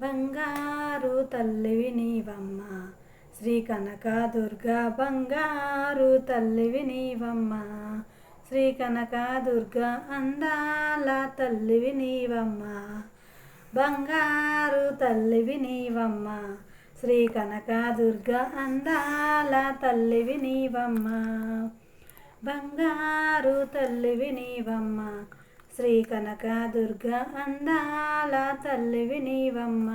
బంగారు తల్లివి నీవమ్మ. శ్రీ కనక దుర్గా బంగారు తల్లివి నీవమ్మ. శ్రీ కనక దుర్గా అందాల తల్లివి నీవమ్మ. బంగారు తల్లివి నీవమ్మ. శ్రీ కనక దుర్గా అందాల తల్లివి నీవమ్మ. బంగారు తల్లివి నీవమ్మ. శ్రీ కనక దుర్గా అందాల తల్లివి నీవమ్మ.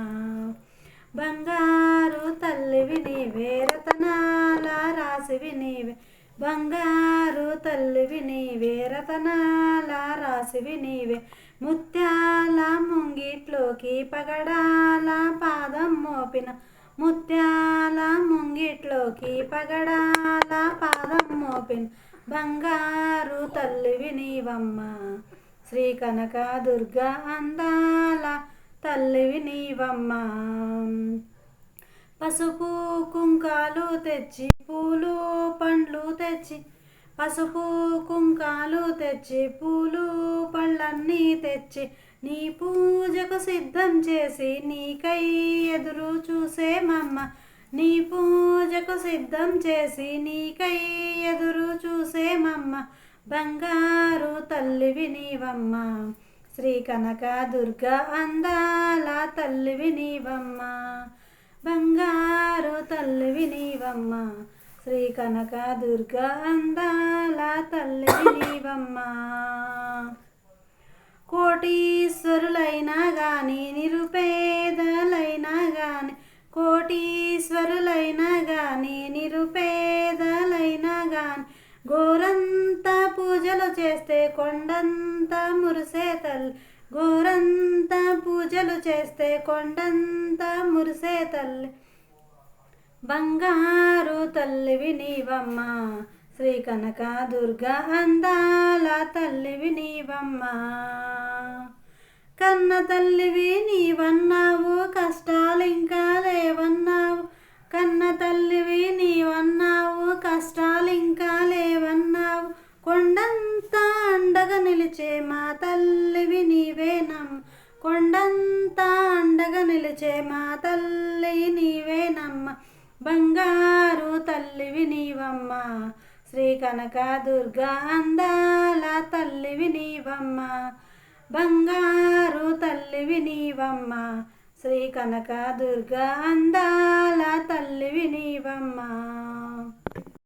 బంగారు తల్లివి నీవే రతనాల రాసివి నీవే. బంగారు తల్లివి నీవే రతనాల రాసివి నీవే. ముత్యాల ముంగిట్లోకి పగడాల పాదం మోపిన. ముత్యాల ముంగిట్లోకి పగడాల పాదం మోపిన. బంగారు తల్లివి నీవమ్మ. శ్రీ కనక దుర్గా అందాల తల్లివి నీవమ్మ. పసుపు కుంకాలు తెచ్చి పూలు పండ్లు తెచ్చి పసుపు కుంకాలు తెచ్చి పూలు పళ్ళన్నీ తెచ్చి నీ పూజకు సిద్ధం చేసి నీకై ఎదురు చూసేమమ్మ నీ పూజకు సిద్ధం చేసి నీకై ఎదురు చూసేమమ్మ బంగారు తల్లివి నీవమ్మ. శ్రీ కనక దుర్గ అందాల తల్లివి నీవమ్మ. బంగారు తల్లివి నీవమ్మ. శ్రీ కనక దుర్గ అందాల తల్లివి నీవమ్మ. కోటీశ్వరులైనా గాని నిరుపేదలైనా గాని కోటీశ్వరులైనా గాని నిరుపేదలైనా గాని గోరంత పూజలు చేస్తే కొండంత మురిసే తల్లి గోరంత పూజలు చేస్తే కొండంత మురిసే తల్లి బంగారు తల్లివి నీవమ్మ శ్రీ కనక దుర్గా అందాల తల్లివి నీవమ్మ కన్న తల్లివి నిలిచే మా తల్లివి నీవేనం కొండంతా అండగా నిలిచే మా తల్లి నీవేనమ్మ బంగారు తల్లివి నీవమ్మ. శ్రీ కనక దుర్గా అందాల తల్లివి నీవమ్మ. బంగారు తల్లివి నీవమ్మ. శ్రీ కనక దుర్గా అందాల తల్లివి నీవమ్మ.